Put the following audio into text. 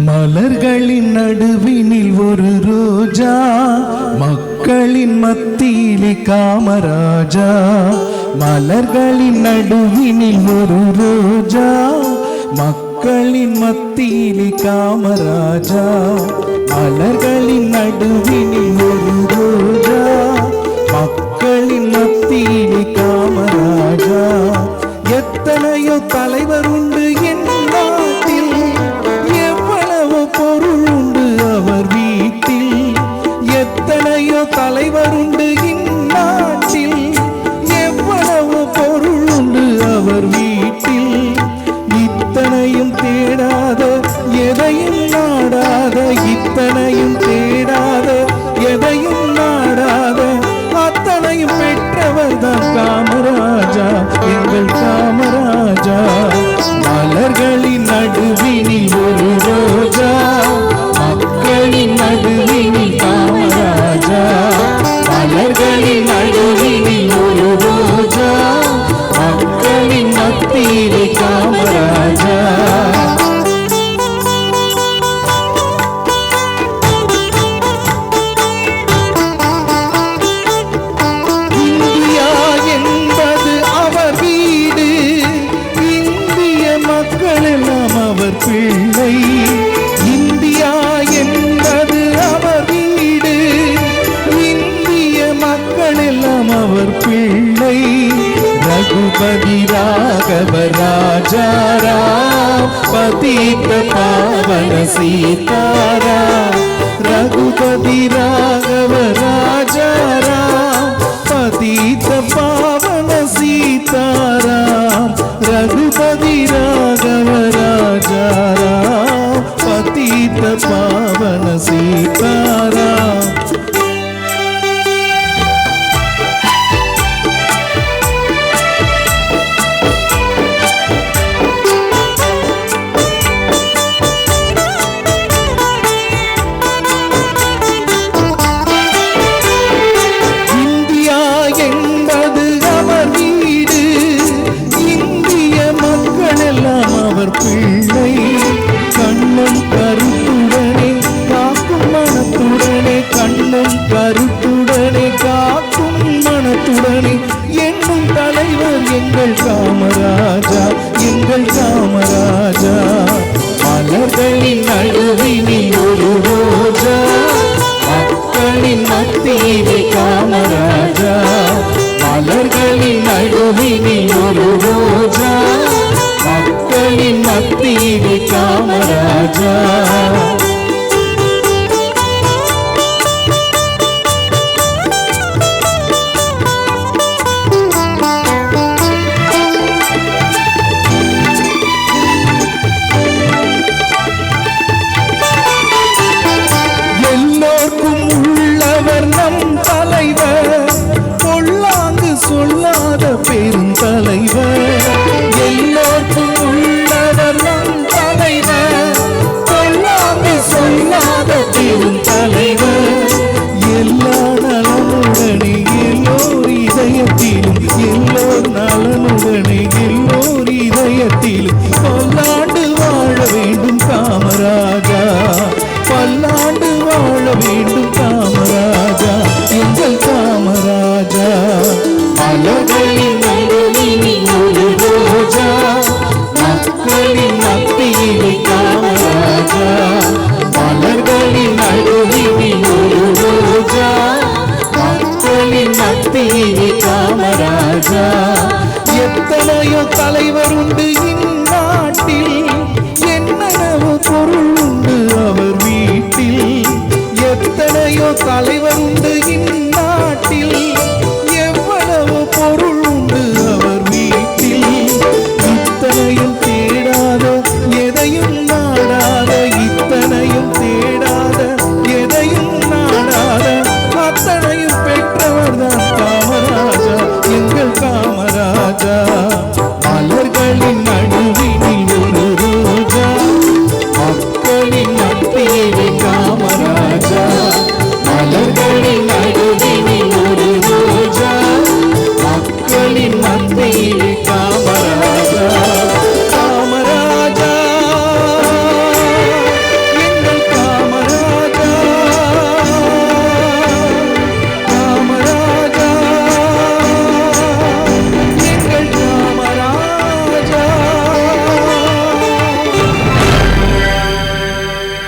மலர்களின் நடுவினில் ஒரு ரோஜா மக்களின் மத்தியிலே காமராஜா. மலர்களின் நடுவினில் ஒரு ரோஜா மக்களின் மத்தியிலே காமராஜா. மலர்களின் நடுவினில் ஒரு ரோஜா. எத்தனையோ தலைவர் உண்டு என் நாட்டில். எவ்வளவு பொருள் உண்டு அவர் வீட்டில். எத்தனையோ தலைவர் உண்டு இந்நாட்டில் எவ்வளவு பொருள் உண்டு அவர் வீட்டில். இத்தனையும் தேடாத எதையும் நாடாத இத்தனையும் தேடாத எதையும் நாடாத அத்தனையும் பெற்றவர் தான் காமராஜா. எங்கள் காம மலர்களின் அவர் பிள்ளை. இந்தியா என்பது அவர் வீடு. இந்திய மக்கள் எல்லாம் அவர் பிள்ளை. ரகுபதி ராகவ ராஜாரா பதித்த பாவன சீதாரா. ரகுபதி ராகவ பிள்ளை கண்ணும் கருத்துடனே காக்கும் மனத்துடனே கண்ணும் கருத்துடனே காக்கும் மனத்துடனே. என்னும் தலைவர் எங்கள் காமராஜா எங்கள் காமராஜா. மலர்களின் நடுவினில் ஒரு ரோஜா மக்களின் மத்தியிலே காமராஜா. மலர்களின் நடுவினில் ஒரு ரோஜா மக்களின்